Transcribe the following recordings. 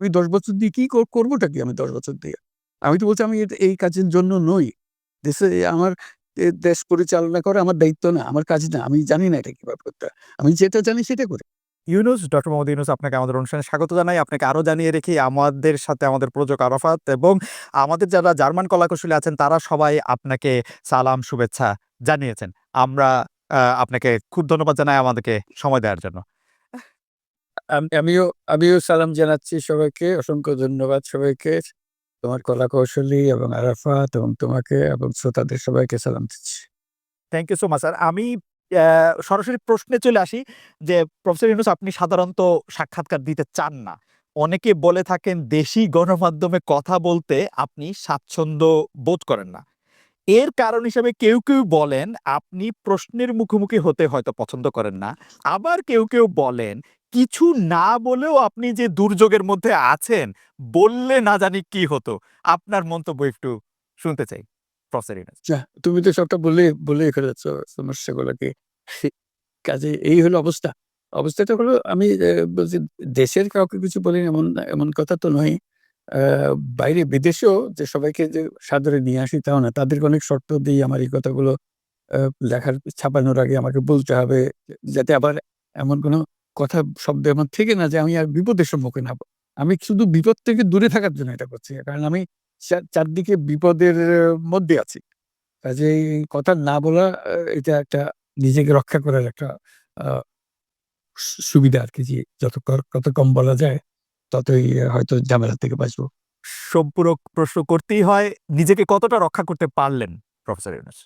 আমি দশ বছর দিয়ে কি কর- করবোটা কি আমি দশ বছর দিয়ে? আমি তো বলছি আমি এই কাজের জন্য নই। দেশে আমার দেশ পরিচালনা করা আমার দায়িত্ব না, আমার কাজ না। আমি জানি না এটা কীভাবে করতে আমি যেটা জানি সেটা করি। ইউনুস, ডক্টর মোহাম্মদ ইউনুস, আপনাকে আমাদের অনুষ্ঠানে স্বাগত জানাই। আপনাকে আরও জানিয়ে রেখি আমাদের সাথে আমাদের প্রযোজক আরাফাত এবং আমাদের যারা জার্মান কলাকুশলী আছেন, তারা সবাই আপনাকে সালাম, শুভেচ্ছা জানিয়েছেন। আমরা আপনাকে খুব ধন্যবাদ জানাই আমাদেরকে সময় দেওয়ার জন্য। আমিও আমিও সালাম জানাচ্ছি সবাইকে। অসংখ্য ধন্যবাদ সবাইকে। তোমার কলা কৌশলী এবং আরাফাত এবং তোমাকে এবং শ্রোতাদের সবাইকে সালাম দিচ্ছি। Thank you so much sir আমি সরাসরি প্রশ্নে চলে আসি যে প্রফেসর ইউনুস আপনি সাধারণত সাক্ষাৎকার দিতে চান না। অনেকে বলে থাকেন দেশি গণমাধ্যমে কথা বলতে আপনি স্বাচ্ছন্দ্য বোধ করেন না। এর কারণ হিসেবে কেউ কেউ বলেন, আপনি প্রশ্নের মুখোমুখি হতে হয়তো পছন্দ করেন না। আবার কেউ কেউ বলেন কিছু না বলেও আপনি যে দুর্যোগের মধ্যে আছেন, বললে না জানি কি হতো। আপনার মন্তব্য একটু শুনতে চাই। তুমি তো সবটা বলে বলে ফেলেছ সমস্যাগুলোকে। কাজে এই হলো অবস্থা। অবস্থাটা হলো আমি দেশের কাউকে কিছু বলি এমন এমন কথা তো নয়। বাইরে বিদেশেও যে সবাইকে যে সাদরে নিয়ে আসি তাও না, তাদেরকে অনেক শর্ত দিই আমার এই কথাগুলো লেখার, ছাপানোর আগে আমাকে বলতে হবে, যাতে আবার এমন কোনো কথা শব্দ আমার থেকে না যে আমি আর বিপদের সম্মুখীন হব। আমি শুধু বিপদ থেকে দূরে থাকার জন্য এটা করছি। কারণ আমি চারদিকে বিপদের মধ্যে আছি। কাজে কথা না বলা এটা একটা নিজেকে রক্ষা করার একটা সুবিধা আর কি যে যত কত কম বলা যায় ততই হয়তো ঝামেলা থেকে বাঁচবো। সম্পূরক প্রশ্ন করতেই হয় নিজেকে কতটা রক্ষা করতে পারলেন প্রফেসর ইউনুস?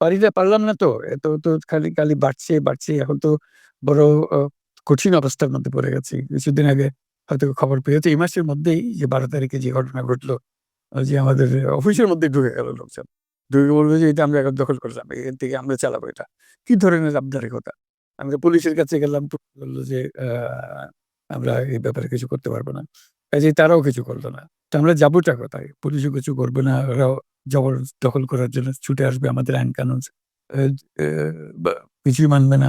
পারি না পারলাম না তো। এত তো খালি খালি বাড়ছে বাড়ছে। এখন তো বড় কঠিন অবস্থার মধ্যে পড়ে গেছি। কিছুদিন আগে হয়তো খবর পেয়েছে, এই মাসের মধ্যেই যে বারো তারিখে যে ঘটনা ঘটলো যে আমাদের অফিসের মধ্যে ঢুকে গেল লোকজন। ঢুকে বলবে যে, এটা আমরা এখন দখল করলাম, এখান থেকে আমরা চালাবো এটা। কি ধরনের আবদারের কথা আমরা পুলিশের কাছে গেলাম বলল যে আমরা এই ব্যাপারে কিছু করতে পারব না। কাজে তারাও কিছু করল না। তো আমরা যাবোটা কোথায়? পুলিশও কিছু করবে না, ওরাও জবর দখল করার জন্য ছুটে আসবে আমাদের আইন কানুন। কিছুই মানবে না।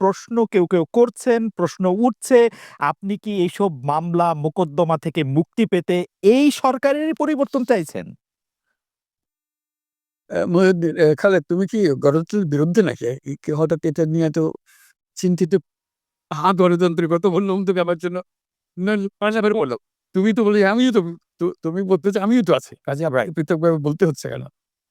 প্রশ্ন কেউ কেউ করছেন প্রশ্ন উঠছে আপনি কি এইসব মামলা মোকদ্দমা থেকে মুক্তি পেতে এই সরকারের পরিবর্তন চাইছেন মহিউদ্দিন খালেদ তুমি কি গণতন্ত্রের বিরুদ্ধে নাকি হঠাৎ এটা নিয়ে এত চিন্তিত হা গণতন্ত্রের কথা বললাম তুমি আমার জন্য বললাম তুমি তো বলি আমিও তো তুমি বলতে আমিও তো আছি কাজে আমরা পৃথকভাবে বলতে হচ্ছে কেন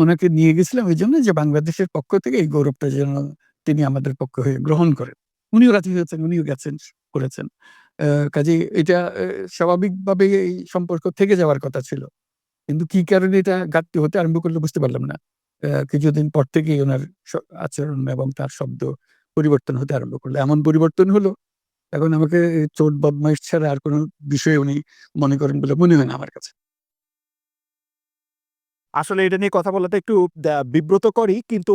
ওনাকে নিয়ে গেছিলাম ওই জন্য যে বাংলাদেশের পক্ষ থেকে এই গৌরবটা যেন তিনি আমাদের পক্ষ হয়ে গ্রহণ করেন। উনিও রাজি হয়েছেন, উনিও গেছেন, করেছেন। কাজে এটা স্বাভাবিকভাবে এই সম্পর্ক থেকে যাওয়ার কথা ছিল। কিন্তু কি কারণে এটা ঘাটতি হতে আরম্ভ করলে বুঝতে পারলাম না। কিছুদিন পর থেকেই ওনার আচরণ এবং তার শব্দ পরিবর্তন হতে আরম্ভ করল। এমন পরিবর্তন হলো, এখন আমাকে চোট, বদমাইশ ছাড়া আর কোনো বিষয়ে উনি মনে করেন বলে মনে হয় না আমার কাছে। আসলে এটা নিয়ে কথা বলাটা একটু বিব্রত করি কিন্তু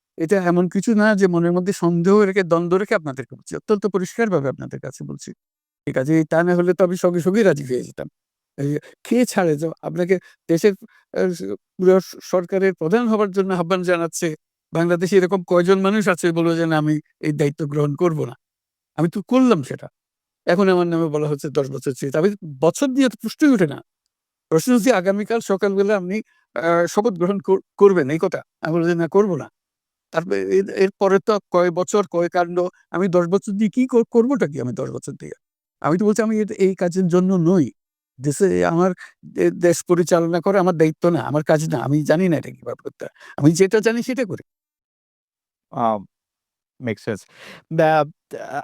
এটা এমন কিছু না যে মনের মধ্যে সন্দেহ রেখে দ্বন্দ্ব রেখে আপনাদেরকে বলছি অত্যন্ত পরিষ্কার ভাবে আপনাদের কাছে বলছি। ঠিক আছে তা না হলে তো আমি সঙ্গে সঙ্গেই রাজি হয়ে যেতাম। কে ছাড়ে যে আপনাকে দেশের পুরো সরকারের প্রধান হবার জন্য আহ্বান জানাচ্ছে বাংলাদেশে এরকম কয়জন মানুষ আছে বলে যে না, আমি এই দায়িত্ব গ্রহণ করব না। আমি তো করলাম সেটা। এখন আমার নামে বলা হচ্ছে দশ বছর চেয়ে আমি বছর দিয়ে তো প্রশ্নই ওঠে না। প্রশ্ন হচ্ছে আগামীকাল সকালবেলা আপনি শপথ গ্রহণ কর- করবেন এই কথা। আমি বলব যে না করব না। তারপরে এর- এরপরে তো কয় বছর, কয় কাণ্ড, আমি দশ বছর দিয়ে কি কর- করবোটা কি আমি দশ বছর দিয়ে? আমি তো বলছি আমি এই কাজের জন্য নই। দেশে আমার দেশ পরিচালনা করে আমার দায়িত্ব না, আমার কাজ না, আমি জানি না এটা কীভাবে করতে আমি যেটা জানি সেটা করি।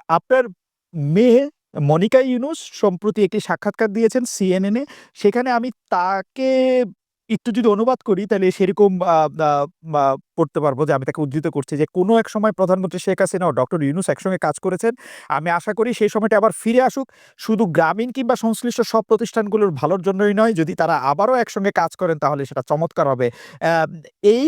আপনার মেয়ে মনিকা ইউনুস সম্প্রতি একটি সাক্ষাৎকার দিয়েছেন সিএনএন। এ সেখানে আমি তাকে একটু যদি অনুবাদ করি, তাহলে সেরকম পড়তে পারব যে আমি তাকে উদ্ধৃত করছি যে কোনো এক সময় প্রধানমন্ত্রী শেখ হাসিনা ও ডক্টর ইউনুস একসঙ্গে কাজ করেছেন। আমি আশা করি সেই সময়টা আবার ফিরে আসুক। শুধু গ্রামীণ কিংবা সংশ্লিষ্ট সব প্রতিষ্ঠানগুলোর ভালোর জন্যই নয়, যদি তারা আবারও একসঙ্গে কাজ করেন, তাহলে সেটা চমৎকার হবে। এই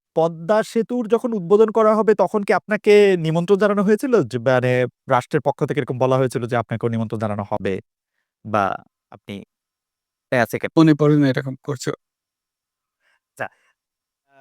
পদ্মা সেতুর যখন উদ্বোধন করা হবে, তখন কি আপনাকে নিমন্ত্রণ জানানো হয়েছিল যে মানে রাষ্ট্রের পক্ষ থেকে এরকম বলা হয়েছিল যে, আপনাকেও নিমন্ত্রণ জানানো হবে বা আপনি আছে কি? মনে পড়ে না এরকম করছ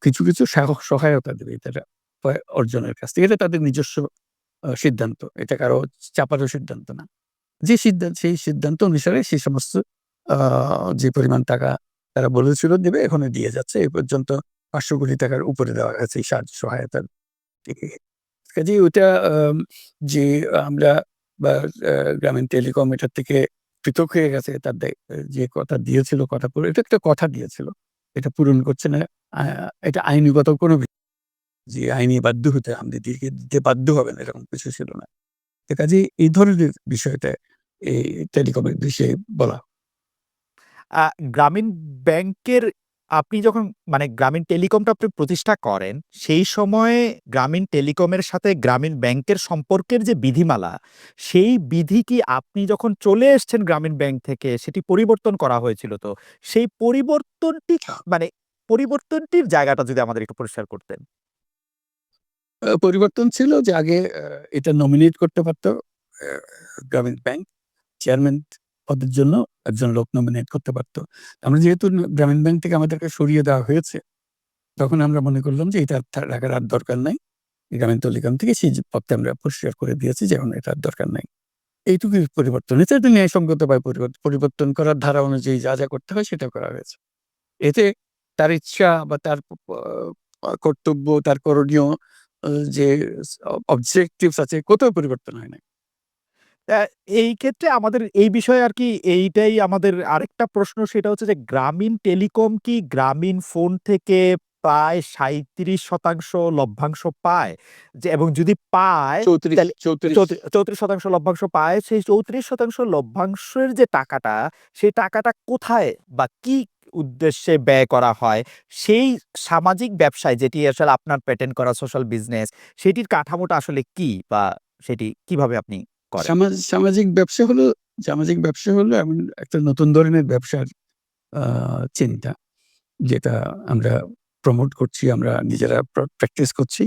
কিছু কিছু সাহ- সহায়তা দেবে তারা অর্জনের কাছ থেকে। এটা তাদের নিজস্ব সিদ্ধান্ত। এটা কারও চাপারও সিদ্ধান্ত না। যে সিদ্ধান্ত সেই সিদ্ধান্ত অনুসারে সেই সমস্ত যে পরিমাণ টাকা তারা বলেছিল দেবে এখানে দিয়ে যাচ্ছে। এই পর্যন্ত পাঁচশো কোটি টাকার উপরে দেওয়া গেছে এই সাহায্য সহায়তার থেকে কাজে ওটা যে আমরা বা গ্রামীণ টেলিকম এটার থেকে পৃথক হয়ে গেছে, তার যে কথা দিয়েছিল, কথা পূরণ এটা একটা কথা দিয়েছিল। এটা পূরণ করছে না। এটা আইনগত কোনো যে আইনি বাধ্য হতে আমাদের দিকে দিতে বাধ্য হবেন এরকম কিছু ছিল না। তো কাজে এই ধরনের বিষয়টা এই টেলিকমের বিষয়ে বলা গ্রামীণ ব্যাংকের আপনি যখন মানে গ্রামীণ টেলিকমটা আপনি প্রতিষ্ঠা করেন, সেই সময়ে গ্রামীণ টেলিকমের সাথে গ্রামীণ ব্যাংকের সম্পর্কের যে বিধিমালা, সেই বিধি কি আপনি যখন চলে এসছেন গ্রামীণ ব্যাংক থেকে সেটি পরিবর্তন করা হয়েছিল তো? সেই পরিবর্তনটি মানে পরিবর্তনটির জায়গাটা যদি আমাদের একটু পরিষ্কার করতেন। পরিবর্তন ছিল যে আগে এটা নমিনেট করতে পারতো গ্রামীণ ব্যাংক চেয়ারম্যান পদের জন্য একজন লোক নমিনেট করতে পারতো। আমরা যেহেতু গ্রামীণ ব্যাংক থেকে আমাদেরকে সরিয়ে দেওয়া হয়েছে, তখন আমরা মনে করলাম যে এটা রাখার আর দরকার নাই। গ্রামীণ টেলিকম থেকে সেই পদটা আমরা পরিষ্কার করে দিয়েছি যে এখন এটা দরকার নাই। এইটুকুই পরিবর্তন। এটা একটা পরিবর্তন পরিবর্তন করার ধারা অনুযায়ী যা যা করতে হয় সেটা করা হয়েছে। এতে তার ইচ্ছা বা তার কর্তব্য তার করণীয় যে অবজেক্টিভস আছে কোথাও পরিবর্তন হয় না এই ক্ষেত্রে আমাদের এই বিষয়ে আর কি এইটাই আমাদের আরেকটা প্রশ্ন সেটা হচ্ছে যে গ্রামীণ টেলিকম কি গ্রামীণ ফোন থেকে প্রায় ৩৭% লভ্যাংশ পায়? যে এবং যদি পায় চৌত্রিশ চৌত্রিশ ৩৪% লভ্যাংশ পায়। সেই ৩৪% লভ্যাংশের যে টাকাটা, সেই টাকাটা কোথায় বা কি উদ্দেশ্যে ব্যয় করা হয়? সেই সামাজিক ব্যবসায় যেটি আসলে আপনার প্যাটেন্ট করা সোশ্যাল বিজনেস, সেটির কাঠামোটা আসলে কি? বা সেটি কীভাবে আপনি? সামাজিক ব্যবসা হলো সামাজিক ব্যবসা হলো এমন একটা নতুন ধরনের ব্যবসার চিন্তা যেটা আমরা প্রমোট করছি আমরা নিজেরা প্র্যাকটিস করছি